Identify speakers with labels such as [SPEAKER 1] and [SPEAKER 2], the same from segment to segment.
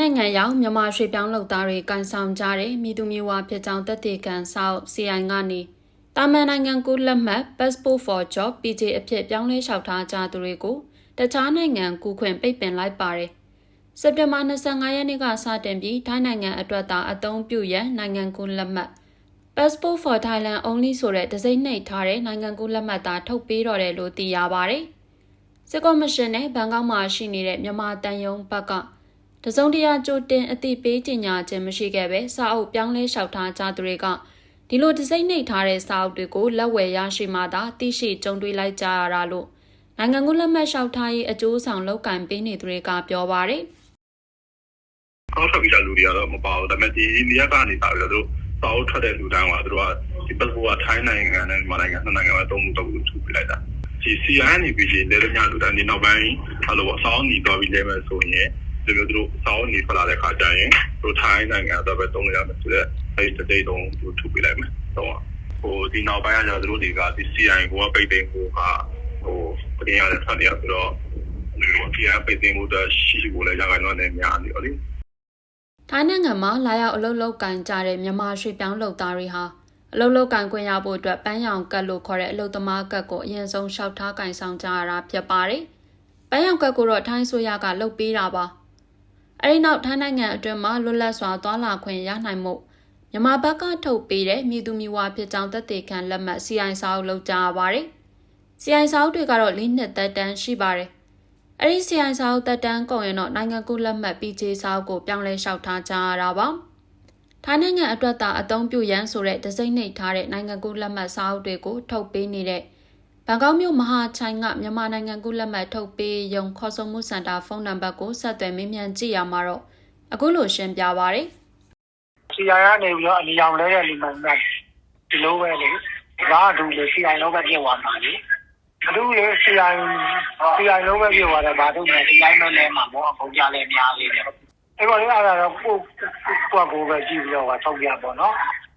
[SPEAKER 1] နိုင်ငံရောက်မြန်မာရွှေပြောင်းလုပ်သားတွေကန်ဆောင်ကြတဲ့မိသူမျိုးဝါဖြစ်ကြောင်းတက်တေကန်ဆောက် CI ကနေတာမန်နိုင်ငံကိုလက်မှတ် Passport for Job PJ အဖြစ်ပြောင်းလဲလျှောက်ထားကြသူတွေကိုတခြားနိုင်ငံကူခွင့်ပိတ်ပင်လိုက်ပါတယ်။စက်တင်ဘာ25ရက်နေ့ကစတင်ပြီးထိုင်းနိုင်ငံအတွက်သာအသုံးပြုရန်နိုင်ငံကိုလက်မှတ် Passport for Thailand only ဆိုတဲ့ဒစိမ့်နှိပ်ထားတဲ့နိုင်ငံကူးလက်မှတ်သာထုတ်ပေးတော့တယ်လို့သိရပါတယ်။စစ်ကော်မရှင်နဲ့ဘန်ကောက်မှာရှိနေတဲ့မြန်မာတန်ယုံဘက်က တစုံတရာကြိုတင်အသိပေးကြေညာခြင်းမရှိခဲ့ပဲစာအုပ်ပြောင်းလဲလျှောက်ထားကြသူတွေကဒီလိုဒစိမ့်နှိပ်ထားတဲ့စာအုပ်တွေကိုလက်ဝယ်ရရှိမှသာသိရှိကြုံတွေ့လိုက်ကြရတာလို့နိုင်ငံကူးလက်မှတ်လျှောက်ထားရေးအကျိုးဆောင်လောက်ကင်ပေးနေသူတွေကပြောပါတယ်
[SPEAKER 2] ကောက်ထွက်ပြီးသားလူတွေကတော့မပါဘူးဒါပေမဲ့ဒီနေရာကနေပါပြီးတော့သူတို့စာအုပ်ထွက်တဲ့လူတိုင်းကသူတို့ကဒီပတ်ဘောကထိုင်းနိုင်ငံနဲ့မြန်မာနိုင်ငံနှစ်နိုင်ငံပဲတုံးမှုတော့ထူပြလိုက်တာဒီ CI နေပြီးလေလေညလူတိုင်းဒီနောက်ပိုင်းအဲ့လိုပေါ့စာအုပ်ညီတော်ပြီးလဲမယ်ဆိုရင် ဒီလိုသူတို့စာအုပ်ညီဖလာတဲ့ခါကျရင်သူတို့ထိုင်းနိုင်ငံတော့ပဲတုံးရမယ်ဆိုတော့အဲ့ဒီတိတ်တုံးသူထူပြလိုက်မယ်တော့ဟိုဒီနောက်ပိုင်းကကျတော့သူတို့တွေကဒီ CI ကိုပိတ်သိမ်းဖို့ကဟိုပြင်ရတဲ့ဆက်နေရဆိုတော့ဒီ CI ပိတ်သိမ်းဖို့တော့ရှိရှိကိုလည်းရခိုင်တော့လည်းများနေရောလေ။
[SPEAKER 1] ထိုင်းနိုင်ငံမှာလာရောက်အလုပ်လုပ်ကင်ကြတဲ့မြန်မာရွှေပြောင်းလုပ်သားတွေဟာအလုပ်လုပ်ကင်ခွင့်ရဖို့အတွက်ပန်းရောင်ကတ်လို့ခေါ်တဲ့အလုပ်သမားကတ်ကိုအရင်ဆုံးလျှောက်ထားကင်ဆောင်ကြရတာဖြစ်ပါတယ်။ပန်းရောင်ကတ်ကိုတော့ထိုင်းဆိုရကလုပ်ပေးတာပါ။ အဲဒီနောက်ထိုင်းနိုင်ငံအတွင်းမှာလွတ်လပ်စွာသွားလာခွင့်ရနိုင်မှုမြန်မာဘက်ကထုတ်ပေးတဲ့မြည်သူမြဝါဖြစ်ကြောင်းသက်သေခံလက်မှတ် CI စာအုပ်လုပ်ကြရပါတယ်။ CI စာအုပ်တွေကတော့၄နှစ်သက်တမ်းရှိပါတယ်။အဲဒီ CI စာအုပ်သက်တမ်းကုန်ရင်တော့နိုင်ငံကူးလက်မှတ် PJ စာအုပ်ကိုပြောင်းလဲလျှောက်ထားကြရတာပါ။ထိုင်းနိုင်ငံအတွက်သာအသုံးပြုရန်ဆိုတဲ့ဒစိမ့်နှိပ်ထားတဲ့နိုင်ငံကူးလက်မှတ်စာအုပ်တွေကိုထုတ်ပေးနေတဲ့ ဘန်ကောက်မြို့မဟာချိုင်ကမြန်မာနိုင်ငံကူးလက်မှတ်ထုတ်ပေးရုံခေါ်ဆိုမှုစင်တာဖုန်းနံပါတ်ကိုဆက်သွယ်မေးမြန်းကြည့်ရမှာတော့အခုလိုရှင်းပြပါရစေ။
[SPEAKER 3] CI ကနေပြီးတော့အလျောင်လဲတဲ့လူမှန်ကဒီလိုပဲလေဘာအတူလေ CI လုံးပဲပြည့်သွားမှာလေအတူလေ CI CI လုံးပဲပြည့်သွားတယ်ဘာလို့လဲ CI လုံးလဲမှာပေါ့အကုန်ကြလဲများလေးတယ်အဲ့တော့လေအဲ့ဒါတော့ကိုကိုကိုပဲကြည့်ပြီးတော့ထုတ်ပြပေါ့နော်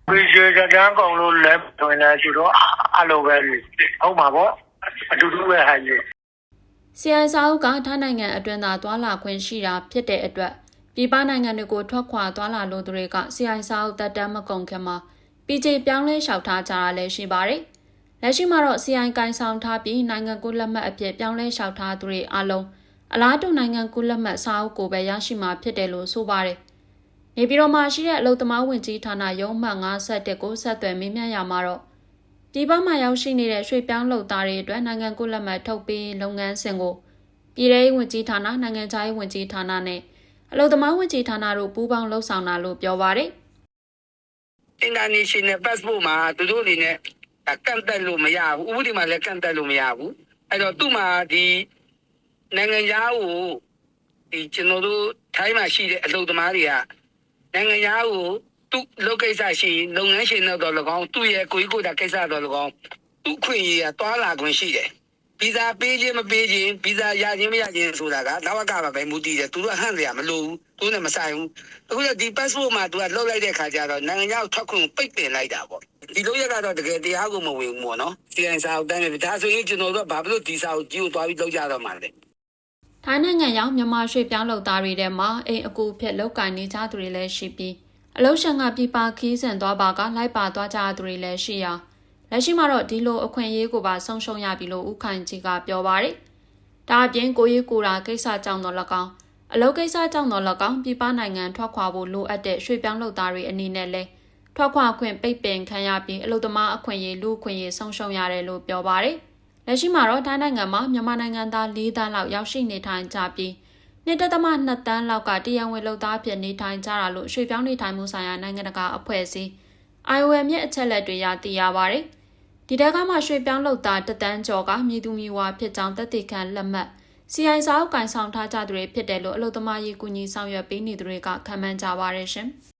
[SPEAKER 3] ဒီကျေတန်းကောင်လို့လဲတွင်လဲသူတို့ အဲ့လိုပဲဟုတ်မှာပေါ့အတူတူပဲဟာကြီး
[SPEAKER 1] CI စာအုပ်ကထိုင်းနိုင်ငံအတွင်းသာသွာလာခွင့်ရှိတာဖြစ်တဲ့အတွက်ပြည်ပနိုင်ငံတွေကိုထွက်ခွာသွားလာလို့သူတွေက CI စာအုပ်တက်တမ်းမကုန်ခင်မှာ PJ ပြောင်းလဲလျှောက်ထားကြတာလည်းရှိပါတယ်။လက်ရှိမှာတော့ CI ကိုင်ဆောင်ထားပြီးနိုင်ငံကူးလက်မှတ်အဖြစ်ပြောင်းလဲလျှောက်ထားသူတွေအလုံးအလားတူနိုင်ငံကူးလက်မှတ်စာအုပ်ကိုပဲရရှိမှာဖြစ်တယ်လို့ဆိုပါတယ်။နေပြည်တော်မှာရှိတဲ့အလုံသမားဝင်ကြီးဌာနရုံးမှတ်51ကိုဆက်သွယ်မေးမြန်းရမှာတော့ ပြည်ပမှာရောက်ရှိနေတဲ့ရွှေပြောင်းလုပ်သားတွေအတွက်နိုင်ငံကူးလက်မှတ်ထုတ်ပေးလုပ်ငန်းစဉ်ကိုပြည်ထောင်ဝင်ကြီးဌာနနိုင်ငံခြားရေးဝင်ကြီးဌာနနဲ့အလုံသမားဝင်ကြီးဌာနတို့ပူးပေါင်းလှုပ်ဆောင်တာလို့ပြောပါရယ်
[SPEAKER 4] international passport မှာသူတို့အနေနဲ့ကန့်တက်လို့မရဘူးဥပဒေမှာလည်းကန့်တက်လို့မရဘူးအဲ့တော့သူ့မှာဒီနိုင်ငံသားကိုဒီကျွန်တော်တို့ထိုင်းမှာရှိတဲ့အလုပ်သမားတွေကနိုင်ငံသားကို သူ့လုပ်ကိစ္စရှိရင်လုပ်ငန်းရှင်တော့၎င်းသူ့ရဲ့ကိုယ်ကိုယ်တာကိစ္စတော့၎င်းသူ့ခွင့်ရတွာလာခွင့်ရှိတယ်ဗီဇာပေးခြင်းမပေးခြင်းဗီဇာရခြင်းမရခြင်းဆိုတာကလောက်ကပါပဲမူတည်တယ်သူတို့အဟန့်စရာမလိုဘူးသူနဲ့မဆိုင်ဘူးအခုကျဒီ passport မှာသူကလောက်လိုက်တဲ့ခါကျတော့နိုင်ငံခြားကိုထွက်ခွင့်ပိတ်ပင်လိုက်တာပေါ့ဒီလိုရက်ကတော့တကယ်တရားကိုမဝင်ဘူးပေါ့နော်စီရင်စာအုပ်တန်းတယ်ဒါဆိုရင်ကျွန်တော်တို့ကဘာဖြစ်လို့ဒီစာအုပ်ကြီးကိုတွားပြီးလောက်ကြတော့မှာလဲ
[SPEAKER 1] ထိုင်းနိုင်ငံရောက်မြန်မာရွှေပြောင်းလုပ်သားတွေထဲမှာအိမ်အကူဖြစ်လောက်ကင်နေကြသူတွေလည်းရှိပြီး အလုရှန်ကပြပခီးစင်သွားပါကလိုက်ပါသွားကြသူတွေလည်းရှိရာလက်ရှိမှာတော့ဒီလိုအခွင့်အရေးကိုပါဆုံးရှုံးရပြီလို့ဥခိုင်ကြီးကပြောပါရယ်ဒါအပြင်ကိုရေးကိုရာကိစ္စကြောင့်တော့၎င်းအလုကိစ္စကြောင့်တော့၎င်းပြပနိုင်ငံထွက်ခွာဖို့လိုအပ်တဲ့ရွှေပြောင်းလုပ်သားတွေအနေနဲ့လည်းထွက်ခွာခွင့်ပိတ်ပင်ခံရပြီးအလုသမားအခွင့်အရေးလူအခွင့်အရေးဆုံးရှုံးရတယ်လို့ပြောပါရယ်လက်ရှိမှာတော့ထိုင်းနိုင်ငံမှာမြန်မာနိုင်ငံသား၄သန်းလောက်ရောက်ရှိနေထိုင်ကြပြီး နှစ်တသမ2တန်းလောက်ကတရံဝင်လုပ်သားဖြစ်နေထိုင်ကြတာလို့ရွှေပြောင်းနေထိုင်မှုဆိုင်ရာနိုင်ငံတကာအဖွဲ့အစည်း IOM ရဲ့အချက်လက်တွေရသိရပါဗျ။ဒီတက်ကမှရွှေပြောင်းလုပ်သားတတန်းကျော်ကမြေသူမြေဝါဖြစ်ကြောင်းသက်သေခံလက်မှတ် CI စာအုပ်ကင်ဆောင်ထားကြသူတွေဖြစ်တယ်လို့အလို့သမားရေးကူညီဆောင်ရွက်ပေးနေသူတွေကခံမှန်းကြပါရရှင်။